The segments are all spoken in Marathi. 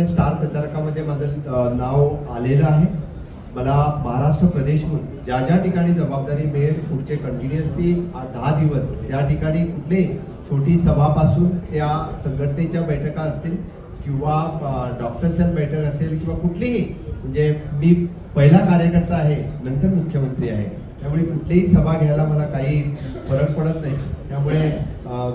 स्टार प्रचारकामध्ये माझं नाव आलेलं आहे. मला महाराष्ट्र प्रदेशहून ज्या ज्या ठिकाणी जबाबदारी मिळेल पुढचे कंटिन्युअसली दहा दिवस त्या ठिकाणी कुठले छोटी सभापासून त्या संघटनेच्या बैठका असतील किंवा डॉक्टर्सच्या बैठक असेल किंवा कुठलीही म्हणजे मी पहिला कार्यकर्ता आहे नंतर मुख्यमंत्री आहे. त्यामुळे कुठलीही सभा घ्यायला मला काही फरक पडत नाही. त्यामुळे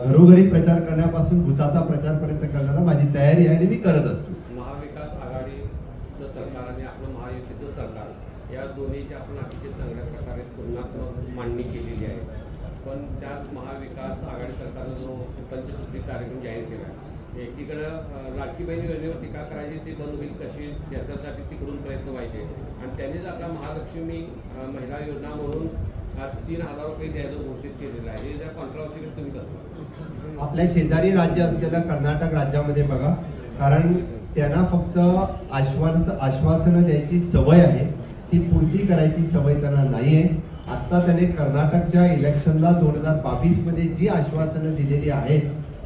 घरोघरी प्रचार करण्यापासून भूताचा प्रचारपर्यंत करण्याला माझी तयारी आहे आणि मी करत असतो महाविकास आघाडीचं सरकार आणि आपलं महायुतीचं सरकार या दोन्हीची आपण अतिशय चांगल्या प्रकारे तुलनात्मक मांडणी केलेली आहे. पण त्याच महाविकास आघाडी सरकारनं जो पंचसूत्री कार्यक्रम जाहीर केला आहे. एकीकडं लाडकी बहीण योजनेवर टीका करायची ती बंद होईल कशी याच्यासाठी तिकडून प्रयत्न व्हायचे. आणि त्यांनीच आता महालक्ष्मी महिला योजना म्हणून तीन हजार रुपये द्यायचं घोषित केलेलं आहे. हे ज्या कॉन्ट्रॉवर्सीकडे तुम्ही कसं आपल्या शेजारी राज्य असलेलं कर्नाटक राज्यामध्ये बघा. कारण त्यांना फक्त आश्वास आश्वासनं द्यायची सवय आहे. ती पूर्ती करायची सवय त्यांना नाही आहे आत्ता त्याने कर्नाटकच्या इलेक्शनला दोन हजार बावीसमध्ये जी आश्वासनं दिलेली आहेत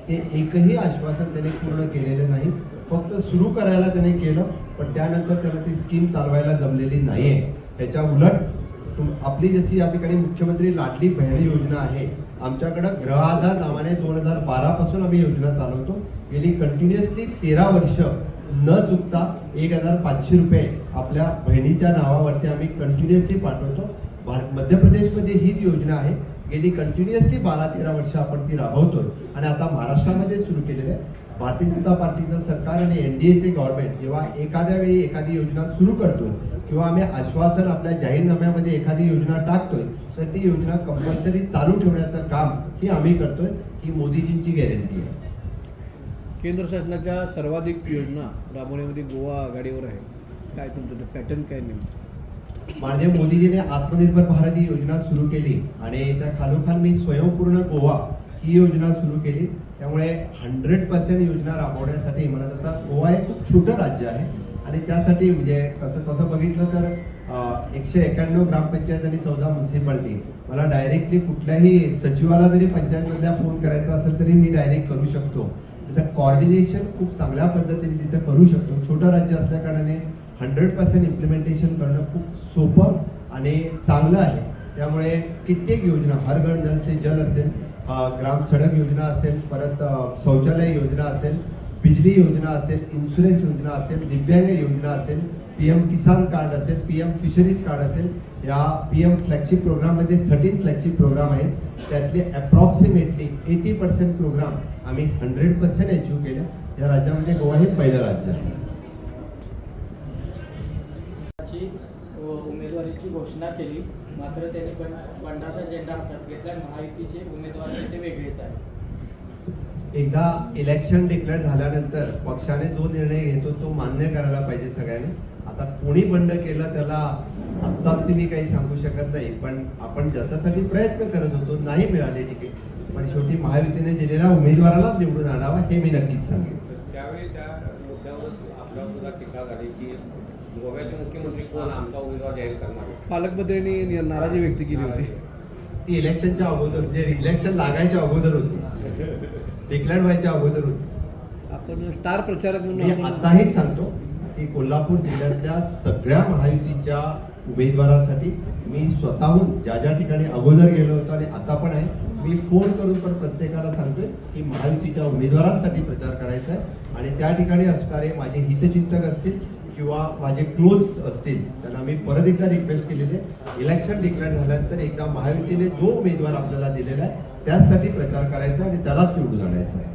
ते एकही आश्वासन त्याने पूर्ण केलेलं नाही. फक्त सुरू करायला त्याने केलं पण त्यानंतर त्याला ती स्कीम चालवायला जमलेली नाही आहे त्याच्या उलट तुम- आपली जशी या ठिकाणी मुख्यमंत्री लाडली बहीण योजना आहे आमच्याकडं ग्रह आधार नावाने दोन हजार बारापासून आम्ही योजना चालवतो. गेली कंटिन्युअसली तेरा वर्ष न चुकता एक हजार पाचशे रुपये आपल्या बहिणीच्या नावावरती आम्ही कंटिन्युअसली पाठवतो. भारत मध्य प्रदेशमध्ये हीच योजना आहे. गेली कंटिन्युअसली बारा तेरा वर्ष आपण ती राबवतोय. आणि आता महाराष्ट्रामध्ये सुरू केलेलं आहे. भारतीय जनता पार्टीचं सरकार आणि एन डी एचे गव्हर्नमेंट जेव्हा एखाद्या वेळी एखादी योजना सुरू करतो किंवा आम्ही आश्वासन आपल्या जाहीरनाम्यामध्ये एखादी योजना टाकतोय तर ती योजना कंपल्सरी चालू ठेवण्याचं काम ही आम्ही करतोय. ही मोदीजींची गॅरंटी आहे. केंद्र शासनाच्या सर्वाधिक योजना राबवण्यामध्ये गोवा आघाडीवर आहे. काय तुमचं पॅटर्न काय नेमकं? माननीय मोदीजीने आत्मनिर्भर भारत ही योजना सुरू केली आणि त्या खालोखाल मी स्वयंपूर्ण गोवा ही योजना सुरू केली. त्यामुळे हंड्रेड पर्सेंट योजना राबवण्यासाठी म्हणत आता गोवा हे खूप छोटं राज्य आहे. आणि त्यासाठी म्हणजे कसं तसं बघितलं तर एकशे एक्याण्णव ग्रामपंचायत आणि चौदा म्युन्सिपाल्टी मला डायरेक्टली कुठल्याही सचिवाला जरी पंचायतमधल्या फोन करायचा असेल तरी मी डायरेक्ट करू शकतो. तिथं कॉर्डिनेशन खूप चांगल्या पद्धतीने तिथं करू शकतो. छोटं राज्य असल्या कारणाने हंड्रेड पर्सेंट इम्प्लिमेंटेशन करणं खूप सोपं आणि चांगलं आहे. त्यामुळे कित्येक योजना हर घर जल से जल असेल ग्राम सडक योजना असेल परत शौचालय योजना असेल बिजली योजना असेल इन्शुरन्स योजना असेल दिव्यांग योजना असेल पी एम किसान कार्ड असेल पी एम फिशरीज कार्ड असेल या पी एम फ्लॅगशिप प्रोग्राममध्ये थर्टीन फ्लॅगशिप प्रोग्राम आहेत. त्यातले अप्रॉक्सिमेटली एटी पर्सेंट प्रोग्राम आम्ही हंड्रेड पर्सेंट अचीव केलं. या राज्यामध्ये गोवा हे पहिलं राज्य आहे. घोषणा केली. मात्र त्यांनी बंडाचा झेंडा हातात घेतला. महायुतीचे उमेदवार ते वेगळेच आहे एकदा इलेक्शन डिक्लेअर झाल्यानंतर पक्षाने जो निर्णय घेतो तो मान्य करायला पाहिजे सगळ्यांनी. आता कोणी बंड केलं त्याला आत्ताच मी काही सांगू शकत नाही. पण आपण ज्याच्यासाठी प्रयत्न करत होतो नाही मिळाले तिकीट. पण शेवटी महायुतीने दिलेल्या उमेदवारालाच निवडून आणावा हे मी नक्कीच सांगेन. तर त्यावेळी त्या आपल्यावर सुद्धा टीका झाली की गोव्याचे मुख्यमंत्री कोण? आमचा उमेदवार जाहीर करणार? पालकमंत्र्यांनी नाराजी व्यक्त केली होती. ती इलेक्शनच्या अगोदर म्हणजे इलेक्शन लागायच्या अगोदर होती. डिक्लेअर व्हायच्या अगोदर होती. आपण स्टार प्रचारक मी म्हणून आताही सांगतो की कोल्हापूर जिल्ह्यातल्या सगळ्या महायुतीच्या उमेदवारासाठी मी स्वतःहून ज्या ज्या ठिकाणी अगोदर गेलो होतो आणि आता पण आहे मी फोन करून पण प्रत्येकाला सांगतोय की महायुतीच्या उमेदवारांसाठी प्रचार करायचा आहे. आणि त्या ठिकाणी असणारे माझे हितचिंतक असतील किंवा माझे क्लोज असतील त्यांना मी परत एकदा रिक्वेस्ट केलेली आहे. इलेक्शन डिक्लेअर झाल्यानंतर एकदा महायुतीने जो उमेदवार आपल्याला दिलेला आहे त्याचसाठी प्रचार करायचा आणि त्यालाच निवडून आणायचा आहे.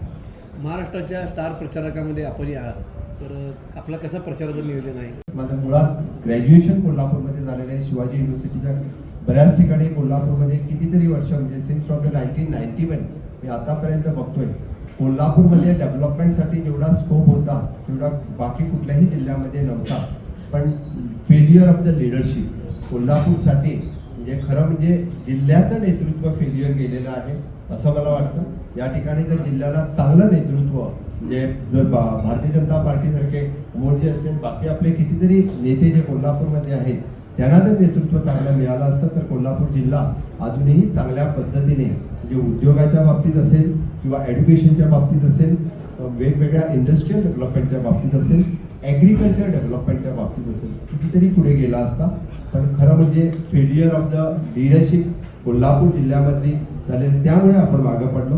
महाराष्ट्राच्या स्टार प्रचारकामध्ये आपण आहात तर आपला कसा प्रचाराचं नियोजन आहे माझं मुळात ग्रॅज्युएशन कोल्हापूरमध्ये झालेलं आहे. शिवाजी युनिव्हर्सिटीच्या बऱ्याच ठिकाणी कोल्हापूरमध्ये कितीतरी वर्ष म्हणजे since from the nineteen ninety one मी आतापर्यंत बघतोय कोल्हापूरमध्ये डेव्हलपमेंटसाठी जेवढा स्कोप होता तेवढा बाकी कुठल्याही जिल्ह्यामध्ये नव्हता. पण फेल्युअर ऑफ द लिडरशिप कोल्हापूरसाठी म्हणजे खरं म्हणजे जिल्ह्याचं नेतृत्व फेल्युअर गेलेलं आहे असं मला वाटतं. या ठिकाणी जर जिल्ह्याला चांगलं नेतृत्व म्हणजे जर भारतीय जनता पार्टीसारखे मोर्चे असेल बाकी आपले कितीतरी नेते जे कोल्हापूरमध्ये आहेत त्यांना जर नेतृत्व चांगलं मिळालं असतं तर कोल्हापूर जिल्हा अजूनही चांगल्या पद्धतीने म्हणजे उद्योगाच्या बाबतीत असेल किंवा एज्युकेशनच्या बाबतीत असेल वेगवेगळ्या इंडस्ट्रियल डेव्हलपमेंटच्या बाबतीत असेल ॲग्रिकल्चर डेव्हलपमेंटच्या बाबतीत असेल कितीतरी पुढे गेला असता. पण खरं म्हणजे failure of the leadership Kolhapur जिल्ह्यामधली झालेली त्यामुळे आपण मागं पडलो.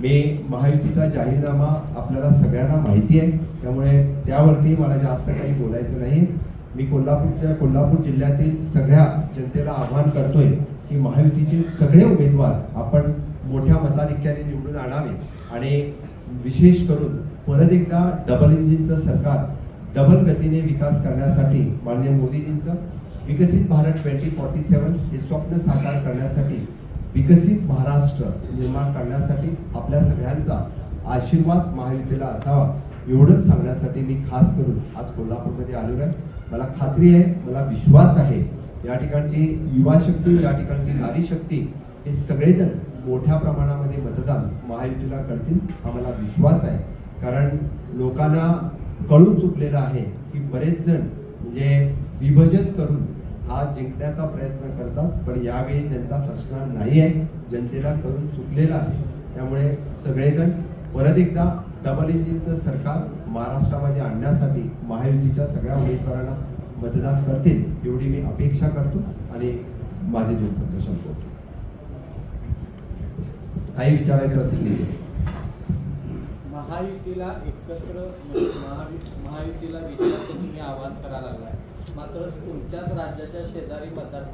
मी महायुतीचा जाहीरनामा आपल्याला सगळ्यांना माहिती आहे. त्यामुळे त्यावरती मला जास्त काही बोलायचं नाही. मी कोल्हापूरच्या कोल्हापूर जिल्ह्यातील सगळ्या जनतेला आवाहन करतोय की महायुतीचे सगळे उमेदवार आपण मोठ्या मताधिक्याने निवडून आणावे. आणि विशेष करून परत एकदा डबल इंजिनचं सरकार डबल गतीने विकास करण्यासाठी माननीय मोदीजींचं विकसित भारत ट्वेंटी फॉर्टी सेवन हे स्वप्न साकार करण्यासाठी विकसित महाराष्ट्र निर्माण करण्यासाठी आपल्या सगळ्यांचा आशीर्वाद महायुतीला असावा एवढंच सांगण्यासाठी मी खास करून आज कोल्हापूरमध्ये आलेलो आहे. मला खात्री आहे मला विश्वास आहे या ठिकाणची युवा शक्ती या ठिकाणची नारी शक्ती हे सगळेजण मोठ्या प्रमाणामध्ये मतदान महायुतीला करतील हा मला विश्वास आहे. कारण लोकांना कळून चुकलेलं आहे की बरेच जण म्हणजे विभजन करून हा जिंकण्याचा प्रयत्न करतात पण यावेळी जनता फसणार नाही आहे जनतेला करून चुकलेला आहे. त्यामुळे सगळेजण परत एकदा डबल इंजिनचं सरकार महाराष्ट्रामध्ये आणण्यासाठी महायुतीच्या सगळ्या उमेदवारांना मतदान करतील एवढी मी अपेक्षा करतो आणि माझे दोन शब्द संपवतो. काही विचारायचं असेल महायुतीला एकत्र म्हणजे महायुतीला विचार तुम्ही आवाहन करायला लागलाय. मात्र तुमच्याच राज्याच्या शेजारी मतदारसंघ